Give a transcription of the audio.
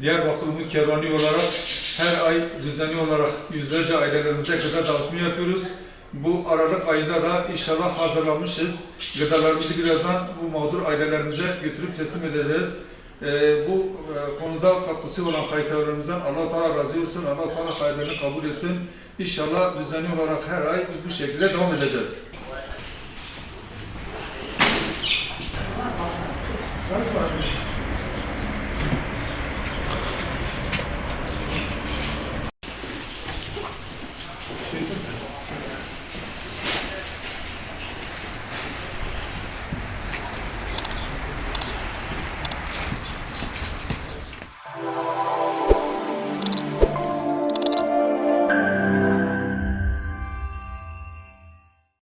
Diyarbakır'ın kervani olarak her ay düzenli olarak yüzlerce ailelerimize gıda dağıtımı yapıyoruz. Bu Aralık ayında da inşallah hazırlamışız. Gıdalarımızı birazdan bu mağdur ailelerimize götürüp teslim edeceğiz. Ee, bu e, konuda katkısı olan Kayserlerimizden Allah Teala razı olsun. Allah Teala hayırlarını kabul etsin. İnşallah düzenli olarak her ay biz bu şekilde devam edeceğiz.